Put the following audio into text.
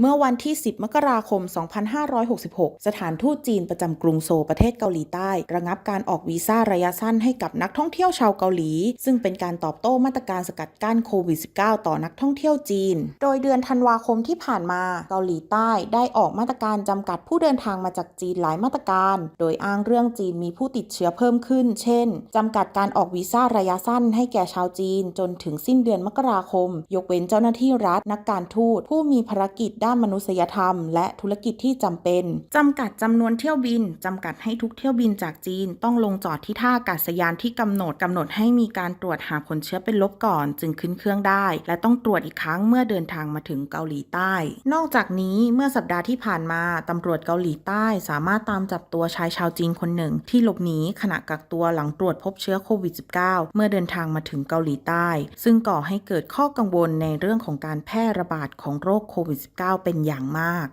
เมื่อวันที่ 10 มกราคม 2566 สถานทูตจีนประจำกรุงโซลประเทศเกาหลีใต้ ระงับการออกวีซ่าระยะสั้นให้กับนักท่องเที่ยวชาวเกาหลี ซึ่งเป็นการตอบโต้มาตรการสกัดกั้นโควิด -19 ต่อนักท่องเที่ยวจีน โดยเดือนธันวาคมที่ผ่านมาเกาหลีใต้ได้ออกมาตรการจำกัดผู้เดินทางมาจากจีนหลายมาตรการ โดยอ้างเรื่องจีนมีผู้ติดเชื้อเพิ่มขึ้น เช่นจำกัดการออกวีซ่าระยะสั้นให้แก่ชาวจีน จนถึงสิ้นเดือนมกราคม ยกเว้นเจ้าหน้าที่รัฐ นักการทูตผู้มีภารกิจด้านมนุษยธรรม และธุรกิจที่จำเป็นจำกัดจำนวนเที่ยวบินจำกัดให้ทุกเที่ยวบินจากจีน ต้องลงจอดที่ท่าอากาศยานที่กำหนดกำหนดให้มีการตรวจหาผลเชื้อเป็นลบก่อน จึงขึ้นเครื่องได้ และต้องตรวจอีกครั้งเมื่อเดินทางมาถึงเกาหลีใต้ นอกจากนี้เมื่อสัปดาห์ที่ผ่านมาตำรวจเกาหลีใต้สามารถตามจับตัวชายชาวจีนคนหนึ่ง ที่หลบหนีขณะกักตัวหลังตรวจพบเชื้อโควิด -19 เมื่อเดินทางมาถึงเกาหลีใต้ ซึ่งก่อให้เกิดข้อกังวลในเรื่องของการแพร่ระบาดของโรคโควิด -19 เป็นอย่างมาก